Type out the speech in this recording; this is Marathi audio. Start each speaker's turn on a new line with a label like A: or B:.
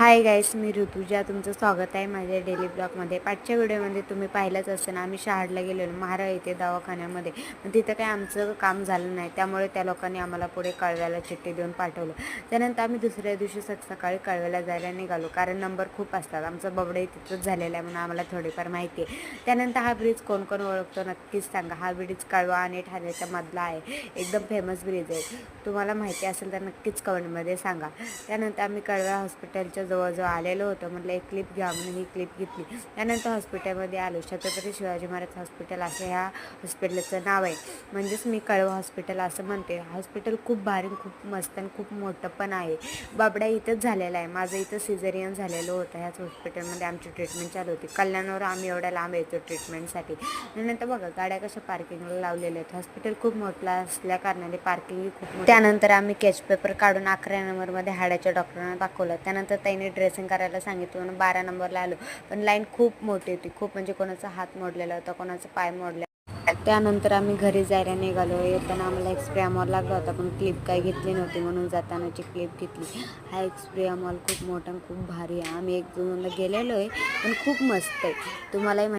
A: हाय गाईस मी ऋतुजा. तुमचं स्वागत आहे माझ्या डेली ब्लॉगमध्ये पाठच्या व्हिडिओमध्ये तुम्ही पाहिलंच असेल आम्ही शहाडला गेलेलो महारा येथे दवाखान्यामध्ये. पण तिथं काही आमचं काम झालं नाही त्यामुळे त्या लोकांनी आम्हाला पुढे कळव्याला चिठ्ठी देऊन पाठवलं. त्यानंतर आम्ही दुसऱ्या दिवशी सकाळी कळव्याला जायला निघालो कारण नंबर खूप असतात. आमचं बबडे तिथंच झालेलं आहे म्हणून आम्हाला थोडीफार माहिती आहे. त्यानंतर हा ब्रिज कोण कोण ओळखतो नक्कीच सांगा. हा ब्रिज कळवा आणि ठाण्याच्या मधला आहे. एकदम फेमस ब्रिज आहे. तुम्हाला माहिती असेल तर नक्कीच कमेंटमध्ये सांगा. त्यानंतर आम्ही कळव्या हॉस्पिटलच्या जवळजवळ आलेलो होतो. म्हटलं एक क्लिप घ्या म्हणून ही क्लिप घेतली. त्यानंतर हॉस्पिटलमध्ये आलो. छत्रपती शिवाजी महाराज हॉस्पिटल असं ह्या हॉस्पिटलचं नाव आहे. म्हणजेच मी कळवा हॉस्पिटल असं म्हणते. हॉस्पिटल खूप भारी खूप मस्त आणि खूप मोठं पण आहे. बाबड्या इथंच झालेला आहे. माझं इथं सिझेरियन झालेलं होतं. ह्याच हॉस्पिटलमध्ये आमची ट्रीटमेंट चालू होती. कल्याणवर आम्ही एवढ्या लांब येतो ट्रीटमेंटसाठी नंतर बघा गाड्या कशा पार्किंगला लावलेल्या आहेत. हॉस्पिटल खूप मोठं असल्या कारणाने पार्किंग खूप त्यानंतर आम्ही कॅच पेपर काढून अकरा नंबरमध्ये हाडाच्या डॉक्टरांना दाखवलं. त्यानंतर त्यांनी ड्रेसिंग करायला सांगितलं म्हणून बारा नंबरला आलो. पण लाईन खूप मोठी होती. खूप म्हणजे कोणाचा हात मोडलेला होता कोणाचा पाय मोडले त्यानंतर आम्ही घरी जायला निघालो. येताना आम्हाला एक स्प्रे मॉल लागला होता पण क्लिप काही घेतली नव्हती म्हणून जातानाची क्लिप घेतली. हा एक स्प्रे मॉल खूप मोठा आणि खूप भारी आहे. आम्ही एक दोनला गेलेलो आहे पण खूप मस्त आहे. तुम्हालाही